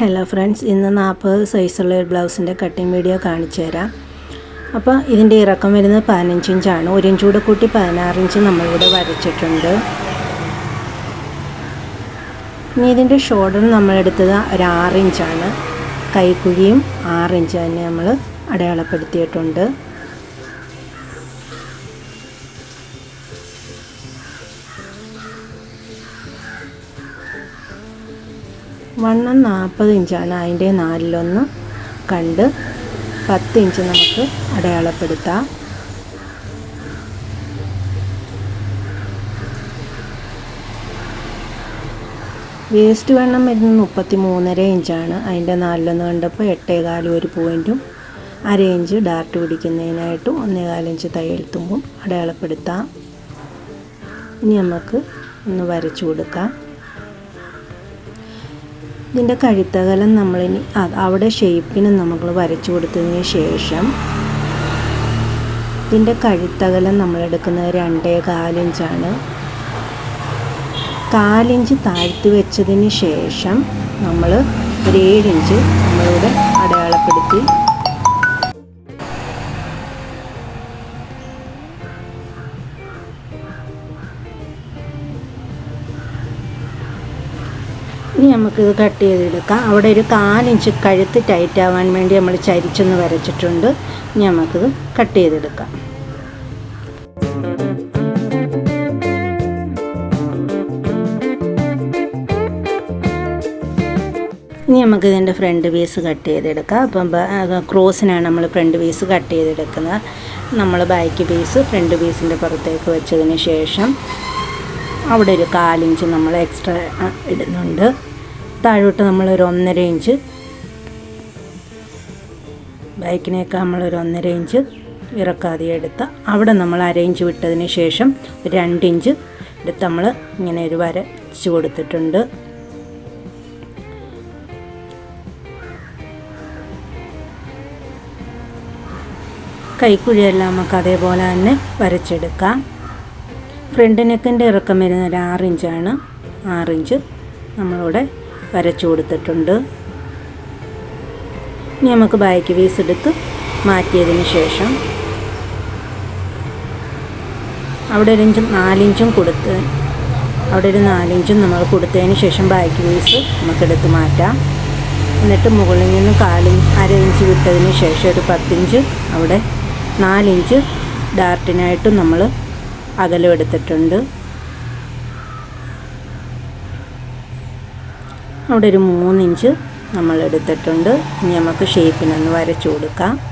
Hello friends ഇന്ന് നാൽപ്പത് സൈസുള്ള ഒരു ബ്ലൗസിന്റെ കട്ടിങ് വീഡിയോ കാണിച്ചു തരാം. അപ്പോൾ ഇതിന്റെ ഇറക്കം വരുന്നത് പതിനഞ്ച് ഇഞ്ചാണ് ഒരു ഇഞ്ച് കൂടെ കൂട്ടി പതിനാറ് ഇഞ്ച് നമ്മളിവിടെ വരച്ചിട്ടുണ്ട്. ഇനി ഇതിന്റെ ഷോൾഡർ നമ്മളെടുത്തത് ഒരു ആറ് ഇഞ്ചാണ് കൈക്കുഴിയും ആറ് ഇഞ്ച് തന്നെ നമ്മൾ അടയാളപ്പെടുത്തിയിട്ടുണ്ട്. വണ്ണം നാൽപ്പത് ഇഞ്ചാണ്. അതിന്റെ നാലിലൊന്ന് കണ്ട് പത്ത് ഇഞ്ച് നമുക്ക് അടയാളപ്പെടുത്താം. വേസ്റ്റ് വണ്ണം വരുന്നത് മുപ്പത്തി മൂന്നര ഇഞ്ചാണ്. അതിന്റെ നാലിലൊന്ന് കണ്ടപ്പോൾ എട്ടേകാലും ഒരു പോയിന്റും അര ഇഞ്ച് ഡാർട്ട് പിടിക്കുന്നതിനായിട്ടും ഒന്നേകാലിഞ്ച് തയ്യൽ തുമ്പും അടയാളപ്പെടുത്താം. ഇനി നമുക്ക് ഒന്ന് വരച്ചു കൊടുക്കാം. ഇതിന്റെ കഴുത്തകലം നമ്മളിനി അവിടെ ഷേപ്പിന് നമ്മൾ വരച്ചു കൊടുത്തതിന് ശേഷം ഇതിന്റെ കഴുത്തകലം നമ്മളെടുക്കുന്നത് രണ്ടേ കാലിഞ്ചാണ്. കാലിഞ്ച് താഴ്ത്തി വെച്ചതിന് ശേഷം നമ്മൾ ഒരു ഏഴിഞ്ച് നമ്മളിവിടെ അടയാളപ്പെടുത്തി ഇനി നമുക്കിത് കട്ട് ചെയ്തെടുക്കാം. അവിടെ ഒരു കാലിഞ്ച് കഴുത്ത് ടൈറ്റ് ആവാൻ വേണ്ടി നമ്മൾ ചരിച്ചൊന്ന് വരച്ചിട്ടുണ്ട്. ഇനി നമുക്കിത് കട്ട് ചെയ്തെടുക്കാം. ഇനി നമുക്ക് ഇതിന്റെ ഫ്രണ്ട് പീസ് കട്ട് ചെയ്തെടുക്കാം. അപ്പം ക്രോസിനാണ് നമ്മൾ ഫ്രണ്ട് പീസ് കട്ട് ചെയ്തെടുക്കുന്നത്. നമ്മൾ ബാക്ക് പീസ് ഫ്രണ്ട് പീസിന്റെ പുറത്തേക്ക് വെച്ചതിന് ശേഷം അവിടെ ഒരു കാലിഞ്ച് നമ്മൾ എക്സ്ട്രാ ഇടുന്നുണ്ട്. താഴോട്ട് നമ്മളൊരു ഒന്നര ഇഞ്ച് ബൈക്കിനേക്ക് നമ്മളൊരു ഒന്നര ഇഞ്ച് ഇറക്കാതെ എടുത്ത് അവിടെ നമ്മൾ അര ഇഞ്ച് വിട്ടതിന് ശേഷം രണ്ട് ഇഞ്ച് എടുത്ത് നമ്മൾ ഇങ്ങനെ ഒരു വരച്ച് കൊടുത്തിട്ടുണ്ട്. കൈക്കുഴിയെല്ലാം നമുക്ക് അതേപോലെ തന്നെ വരച്ചെടുക്കാം. ഫ്രണ്ട് നെക്കിന്റെ ഇറക്കം വരുന്നത് ഒരു ആറിഞ്ചാണ്. ആറിഞ്ച് നമ്മളിവിടെ വരച്ചു കൊടുത്തിട്ടുണ്ട്. ഇനി നമുക്ക് ബാക്ക് പീസ് എടുത്ത് മാറ്റിയതിന് ശേഷം അവിടെ ഒരു ഇഞ്ചും നാലിഞ്ചും കൊടുത്ത് അവിടെ ഒരു നാലിഞ്ചും നമ്മൾ കൊടുത്തതിന് ശേഷം ബാക്ക് പീസ് നമുക്കെടുത്ത് മാറ്റാം. എന്നിട്ട് മുകളിൽ നിന്ന് കാലിൻ അര ഇഞ്ച് വിട്ടതിന് ശേഷം ഒരു പത്തിഞ്ച് അവിടെ നാലിഞ്ച് ഡാർട്ടിനായിട്ടും നമ്മൾ അകലം എടുത്തിട്ടുണ്ട്. അവിടെ ഒരു മൂന്നിഞ്ച് നമ്മൾ എടുത്തിട്ടുണ്ട് ഇനി നമുക്ക് ഷേപ്പിനൊന്ന് വരച്ചു കൊടുക്കാം.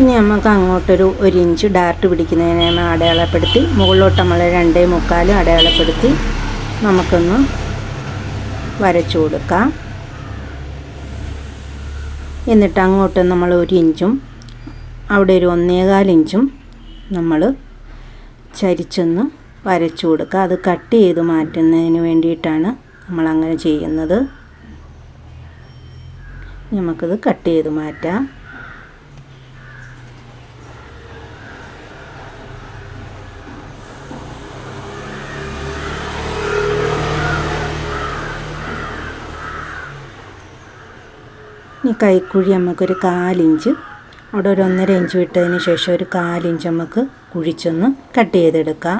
ഇനി നമുക്ക് അങ്ങോട്ടൊരു ഒരു ഇഞ്ച് ഡാർട്ട് പിടിക്കുന്നതിനെ നമ്മൾ അടയാളപ്പെടുത്തി മുകളിലോട്ട് നമ്മൾ രണ്ടേ മുക്കാലും അടയാളപ്പെടുത്തി നമുക്കൊന്ന് വരച്ചു കൊടുക്കാം. എന്നിട്ട് അങ്ങോട്ട് നമ്മൾ ഒരു ഇഞ്ചും അവിടെ ഒരു ഒന്നേകാൽ ഇഞ്ചും നമ്മൾ ചരിച്ചൊന്ന് വരച്ചു കൊടുക്കുക അത് കട്ട് ചെയ്ത് മാറ്റുന്നതിന് വേണ്ടിയിട്ടാണ് നമ്മളങ്ങനെ ചെയ്യുന്നത്. നമുക്കത് കട്ട് ചെയ്ത് മാറ്റാം. ഇനി കൈക്കുഴി നമുക്കൊരു കാലിഞ്ച്. അവിടെ ഒരു ഒന്നര ഇഞ്ച് വിട്ടതിന് ശേഷം ഒരു കാലിഞ്ച് നമുക്ക് കുഴിച്ചൊന്ന് കട്ട് ചെയ്തെടുക്കാം.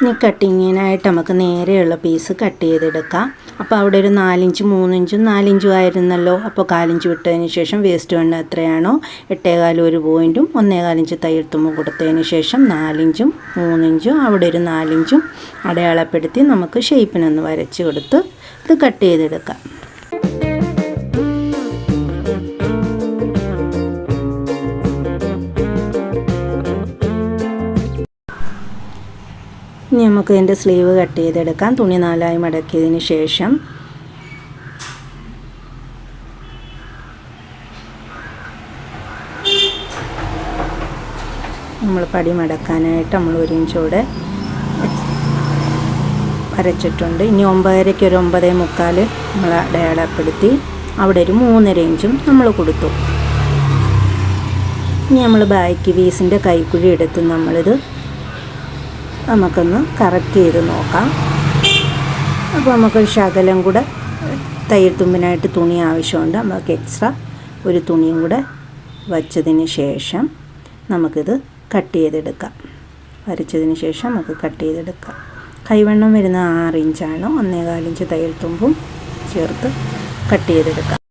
ഇനി കട്ടിങ്ങിനായിട്ട് നമുക്ക് നേരെയുള്ള പീസ് കട്ട് ചെയ്തെടുക്കാം. അപ്പോൾ അവിടെ ഒരു നാലിഞ്ച് മൂന്നിഞ്ചും നാലിഞ്ചും ആയിരുന്നല്ലോ. അപ്പോൾ കാലിഞ്ച് വിട്ടതിന് ശേഷം വേസ്റ്റ് വേണ്ട എത്രയാണോ? എട്ടേകാലും ഒരു പോയിന്റും ഒന്നേകാലിഞ്ച് തയ്യൽ തുമ്പ് കൊടുത്തതിന് ശേഷം നാലിഞ്ചും മൂന്നിഞ്ചും അവിടെ ഒരു നാലിഞ്ചും അടയാളപ്പെടുത്തി നമുക്ക് ഷേപ്പിനൊന്ന് വരച്ച് കൊടുത്ത് ഇത് കട്ട് ചെയ്തെടുക്കാം. ഇനി നമുക്ക് ഇതിന്റെ സ്ലീവ് കട്ട് ചെയ്തെടുക്കാം. തുണി നാലായി മടക്കിയതിന് ശേഷം. നമ്മൾ പടി മടക്കാനായിട്ട് നമ്മൾ ഒരു ഇഞ്ചോടെ വരച്ചിട്ടുണ്ട്. ഇനി ഒമ്പതരയ്ക്ക് ഒരു ഒമ്പതേ മുക്കാൽ നമ്മൾ അടയാളപ്പെടുത്തി അവിടെ ഒരു മൂന്നര ഇഞ്ചും നമ്മൾ കൊടുത്തു. ഇനി നമ്മൾ ബാക്ക് വീസിന്റെ കൈക്കുഴി എടുത്ത് നമ്മളിത് നമുക്കൊന്ന് കറക്റ്റ് ചെയ്ത് നോക്കാം. അപ്പോൾ നമുക്കൊരു ശകലം കൂടെ തയ്യൽ തുമ്പിനായിട്ട് തുണി ആവശ്യമുണ്ട്. നമുക്ക് എക്സ്ട്രാ ഒരു തുണിയും കൂടെ വച്ചതിന് ശേഷം നമുക്കിത് കട്ട് ചെയ്തെടുക്കാം. വരച്ചതിന് ശേഷം നമുക്ക് കട്ട് ചെയ്തെടുക്കാം. കൈവണ്ണം വരുന്ന ആറ് ഇഞ്ചാണ്. ഒന്നേകാലിഞ്ച് തയ്യൽ തുമ്പും ചേർത്ത് കട്ട് ചെയ്തെടുക്കാം.